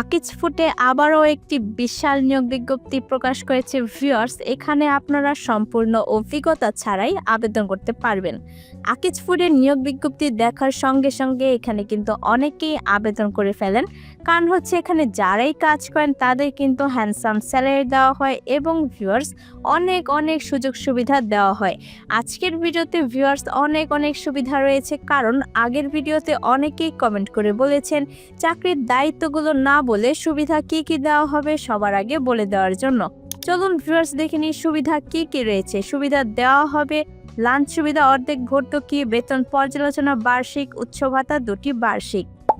আকিজ ফুটে আবারও একটি বিশাল নিয়োগ বিজ্ঞপ্তি প্রকাশ করেছে ভিউয়ার্স। এখানে আপনারা সম্পূর্ণ অভিজ্ঞতা ছাড়াই আবেদন করতে পারবেন। আকিজ ফুডের নিয়োগ বিজ্ঞপ্তি দেখার সঙ্গে সঙ্গে এখানে কিন্তু অনেকেই আবেদন করে ফেলেন। কারণ হচ্ছে এখানে যারাই কাজ করেন, তাদের কিন্তু হ্যান্ডসাম স্যালারি দেওয়া হয় এবং ভিউয়ার্স অনেক অনেক সুযোগ সুবিধা দেওয়া হয়। আজকের ভিডিওতে ভিউয়ার্স অনেক অনেক সুবিধা রয়েছে। কারণ আগের ভিডিওতে অনেকেই কমেন্ট করে বলেছেন, চাকরির দায়িত্বগুলো না বলে সুবিধা কি কি দেওয়া হবে সবার আগে বলে দেওয়ার জন্য। চলুন ভিউয়ার্স দেখে নিই সুবিধা কি কি রয়েছে। সুবিধা দেওয়া হবে লাঞ্চ সুবিধা, অর্ধেক ভর্তুকি বেতন পর্যালোচনা, বার্ষিক উচ্চ ভাতা দুটি বার্ষিক।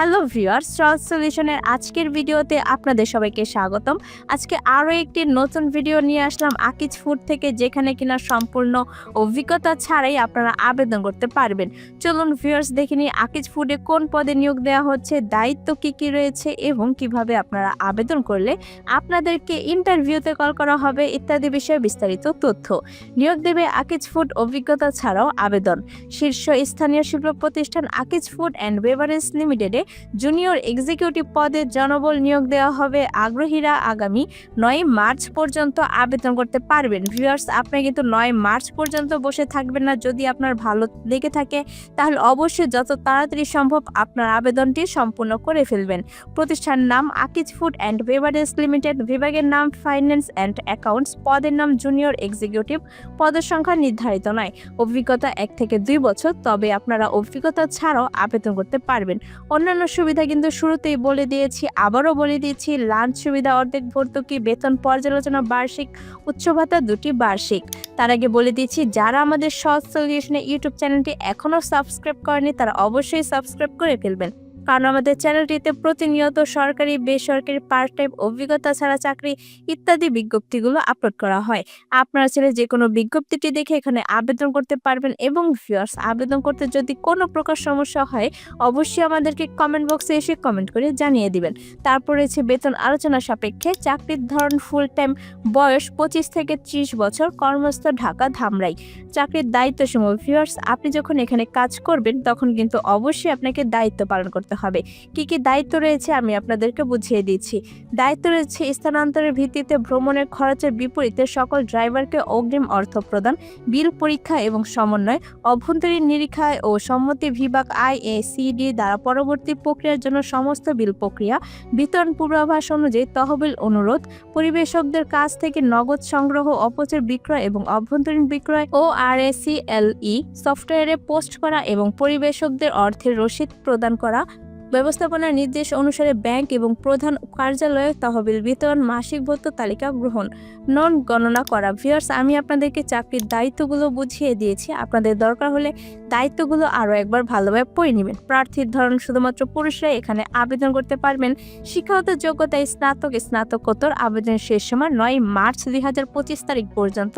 হ্যালো ভিউয়ার্স, সহজ সলিউশনের আজকের ভিডিওতে আপনাদের সবাইকে স্বাগতম। আজকে আরও একটি নতুন ভিডিও নিয়ে আসলাম আকিজ ফুড থেকে, যেখানে কিনা সম্পূর্ণ অভিজ্ঞতা ছাড়াই আপনারা আবেদন করতে পারবেন। চলুন ভিউয়ার্স, দেখে নিই আকিজ ফুডে কোন পদে নিয়োগ দেওয়া হচ্ছে, দায়িত্ব কি কি রয়েছে এবং কীভাবে আপনারা আবেদন করলে আপনাদেরকে ইন্টারভিউতে কল করা হবে ইত্যাদি বিষয়ে বিস্তারিত তথ্য। নিয়োগ দেবে আকিজ ফুড অভিজ্ঞতা ছাড়াও আবেদন। শীর্ষ স্থানীয় শিল্প প্রতিষ্ঠান আকিজ ফুড অ্যান্ড বেভারেজ লিমিটেডে জুনিয়র এক্সিকিউটিভ পদে জনবল নিয়োগ দেওয়া হবে। আগ্রহীরা আগামী নয় মার্চ পর্যন্ত আবেদন করতে পারবেন। ভিউয়ার্স আপনি কিন্তু নয় মার্চ পর্যন্ত বসে থাকবেন না। যদি আপনার ভালো লেগে থাকে, তাহলে অবশ্যই যত তাড়াতাড়ি সম্ভব আপনার আবেদনটি সম্পূর্ণ করে ফেলবেন। প্রতিষ্ঠান নাম Akij food and beverage limited. বিভাগের নাম ফাইন্যান্স অ্যান্ড অ্যাকাউন্টস। পদের নাম জুনিয়র এক্সিকিউটিভ। পদের সংখ্যা নির্ধারিত নয়। অভিজ্ঞতা এক থেকে দুই বছর, তবে আপনারা অভিজ্ঞতা ছাড়াও আবেদন করতে পারবেন। অন্যান্য সুবিধা কিন্তু শুরুতেই বলে দিয়েছি, আবারও বলে দিয়েছি, লাঞ্চ সুবিধা অর্ধেক ভর্তুকি, বেতন পর্যালোচনা বার্ষিক, উচ্চ ভাতা দুটি বার্ষিক। তার আগে বলে দিয়েছি, যারা আমাদের সৎ সলিউশনে ইউটিউব চ্যানেলটি এখনও সাবস্ক্রাইব করেনি, তারা অবশ্যই সাবস্ক্রাইব করে ফেলবেন। কারণ আমাদের চ্যানেলটিতে প্রতিনিয়ত সরকারি, বেসরকারি পার্ট টাইম অভিজ্ঞতা ছাড়া চাকরি ইত্যাদি বিজ্ঞপ্তিগুলো আপলোড করা হয়। আপনারা ছেলে যে কোনো বিজ্ঞপ্তিটি দেখে এখানে আবেদন করতে পারবেন এবং ভিউয়ার্স আবেদন করতে যদি কোনো প্রকার সমস্যা হয়, অবশ্যই আমাদেরকে কমেন্ট বক্সে এসে কমেন্ট করে জানিয়ে দিবেন। তারপর রয়েছে বেতন আলোচনা সাপেক্ষে চাকরির ধরন ফুল টাইম বয়স পঁচিশ থেকে ত্রিশ বছর কর্মস্থল ঢাকা ধামরাই। চাকরির দায়িত্ব সমূহ ভিউয়ার্স আপনি যখন এখানে কাজ করবেন, তখন কিন্তু অবশ্যই আপনাকে দায়িত্ব পালন করতে হবে। কি কি দায়িত্ব রয়েছে আমি আপনাদেরকে বুঝিয়ে দিচ্ছি। দায়িত্ব রয়েছে স্থানান্তরের ভিত্তিতে ভ্রমণের খরচের বিপরীতে সকল ড্রাইভারকে অগ্রিম অর্থ প্রদান, বিল পরীক্ষা এবং সমন্বয়, অভ্যন্তরীণ নিরীক্ষায় ও সম্মতি বিভাগ আই এ সিডি দ্বারা পরবর্তী প্রক্রিয়ার জন্য সমস্ত বিল প্রক্রিয়া, বিতরণ পূর্বাভাস অনুযায়ী তহবিল অনুরোধ, পরিবেশকদের কাছ থেকে নগদ সংগ্রহ, অপচয় বিক্রয় এবং অভ্যন্তরীণ বিক্রয় ও আর সফটওয়্যারে পোস্ট করা এবং পরিবেশকদের অর্থের রসিদ প্রদান করা ব্যবস্থাপনার নির্দেশ অনুসারে ব্যাংক এবং প্রধান কার্যালয়ে তহবিল বিতরণ, মাসিক ভত্য তালিকা গ্রহণ, নন গণনা করা। ভিউয়ার্স, আমি আপনাদেরকে চাকরির দায়িত্বগুলো বুঝিয়ে দিয়েছি। আপনাদের দরকার হলে দায়িত্বগুলো আরও একবার ভালোভাবে পড়ে নেবেন। প্রার্থীর ধরন শুধুমাত্র পুরুষরা এখানে আবেদন করতে পারবেন। শিক্ষাগত যোগ্যতায় স্নাতক, স্নাতকোত্তর আবেদনের শেষ সময় নয় মার্চ দুই হাজার পঁচিশ তারিখ পর্যন্ত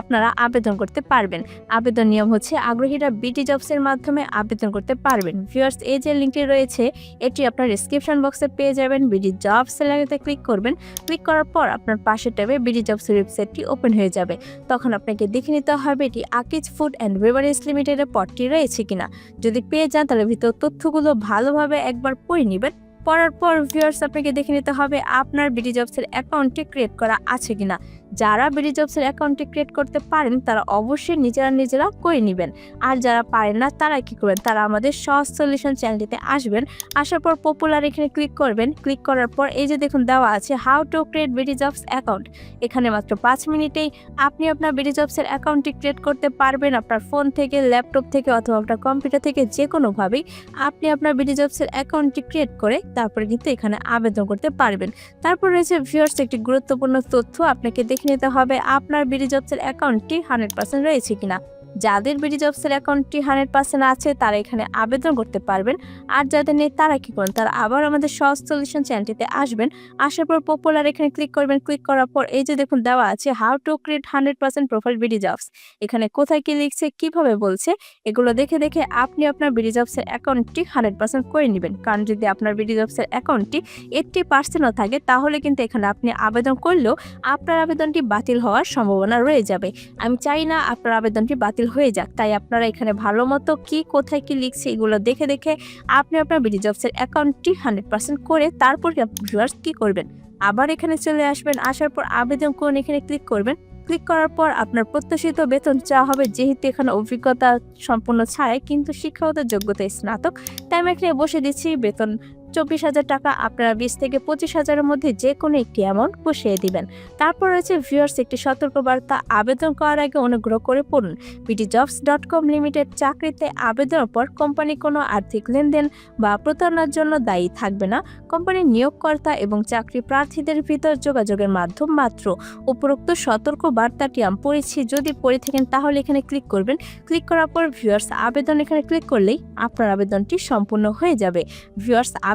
আপনারা আবেদন করতে পারবেন। আবেদন নিয়ম হচ্ছে, আগ্রহীরা বিটি জবসের মাধ্যমে আবেদন করতে পারবেন। ভিউয়ার্স, এই যে লিঙ্কটি রয়েছে এটি আপনার ডিসক্রিপশন বক্সে পেয়ে যাবেন। বিডি জব সেলারিতে ক্লিক করবেন। ক্লিক করার পর আপনার পাশের ট্যাবে বিডি জবসের ওয়েবসাইটটি ওপেন হয়ে যাবে। তখন আপনাকে দেখে নিতে হবে এটি আকিজ ফুড অ্যান্ড বেভারেজ লিমিটেডের পদটি রয়েছে কিনা। যদি পেয়ে যান, তাহলে ভিতর তথ্যগুলো ভালোভাবে একবার পড়ে নেবেন। পড়ার পর ভিউয়ার্স আপনাকে দেখে নিতে হবে আপনার বিডি জবসের অ্যাকাউন্টটি ক্রিয়েট করা আছে কিনা। যারা বিডি জবসের অ্যাকাউন্টটি ক্রিয়েট করতে পারেন, তারা অবশ্যই নিজেরা নিজেরা করে নেবেন। আর যারা পারেন না, তারা কি করবেন? তারা আমাদের সহজ সলিউশন চ্যানেলটিতে আসবেন। আসার পর পপুলার এখানে ক্লিক করবেন। ক্লিক করার পর এই যে দেখুন, দেওয়া আছে how to create BD jobs account এখানে মাত্র পাঁচ মিনিটেই আপনি আপনার বিডি জবসের অ্যাকাউন্টটি ক্রিয়েট করতে পারবেন। আপনার ফোন থেকে ল্যাপটপ থেকে অথবা আপনার কম্পিউটার থেকে যে কোনোভাবেই আপনি আপনার বিডি জবসের অ্যাকাউন্টটি ক্রিয়েট করে তারপরে কিন্তু এখানে আবেদন করতে পারবেন। তারপর রয়েছে ভিউয়ার্স একটি গুরুত্বপূর্ণ তথ্য আপনাকে দেখে নিতে হবে। আপনার বিডি জবসের অ্যাকাউন্টটি হান্ড্রেড পার্সেন্ট রয়েছে কিনা? যাদের বিডি জবসের অ্যাকাউন্টটি হান্ড্রেড পার্সেন্ট আছে, তারা এখানে আবেদন করতে পারবেন। আর যাদের নেই, তারা কি করেন? তারা আবার আমাদের সহজ সলিউশন চ্যানেলটিতে আসবেন। আসার পর পপুলার এখানে ক্লিক করবেন। ক্লিক করার পর এই যে দেখুন, দেওয়া আছে how to create hundred percent profile BD jobs এখানে কোথায় কি লিখছে, কীভাবে বলছে, এগুলো দেখে দেখে আপনি আপনার বিডি জবসের অ্যাকাউন্টটি হান্ড্রেড পার্সেন্ট করে নেবেন। কারণ যদি আপনার বিডি জবসের অ্যাকাউন্টটি এইটটি পার্সেন্টও থাকে, তাহলে কিন্তু এখানে আপনি আবেদন করলেও আপনার আবেদনটি বাতিল হওয়ার সম্ভাবনা রয়ে যাবে। আমি চাই না আপনার আবেদনটি বাতিল হয়ে যাক। তাই আপনারা এখানে ভালো মতো কি, কোথায় কি লিখছে এগুলো দেখে দেখে আপনি আপনার বিডি জবসের অ্যাকাউন্টটি হান্ড্রেড পার্সেন্ট করে তারপর ভিউয়ার্স কি করবেন? আবার এখানে চলে আসবেন, আসার পর আবেদন করুন, এখানে ক্লিক করবেন। ক্লিক করার পর আপনার প্রত্যাশিত বেতন চাওয়া হবে, যেহেতু এখানে অভিজ্ঞতা সম্পূর্ণ ছাড়াই, কিন্তু শিক্ষাগত যোগ্যতা স্নাতক। তাই আমি এখানে বসে দিচ্ছি বেতন চব্বিশ হাজার টাকা আপনারা বিশ থেকে পঁচিশ হাজারের মধ্যে যে কোনো একটি অ্যামাউন্ট বসিয়ে দিবেন। তারপর রয়েছে ভিউয়ার্স একটি সতর্কবার্তা, আবেদন করার আগে অনুগ্রহ করে পড়ুন। BD jobs dot com limited চাকরিতে আবেদনের পর কোম্পানি কোনো আর্থিক লেনদেন বা প্রতারণার জন্য দায়ী থাকবে না। কোম্পানির নিয়োগকর্তা এবং চাকরি প্রার্থীদের ভিতর যোগাযোগের মাধ্যম মাত্র। উপরোক্ত সতর্ক বার্তাটি আমি পড়েছি, যদি পড়ে থাকেন তাহলে এখানে ক্লিক করবেন। ক্লিক করার পর ভিউয়ার্স আবেদন এখানে ক্লিক করলেই আপনার আবেদনটি সম্পূর্ণ হয়ে যাবে। ভিউয়ার্স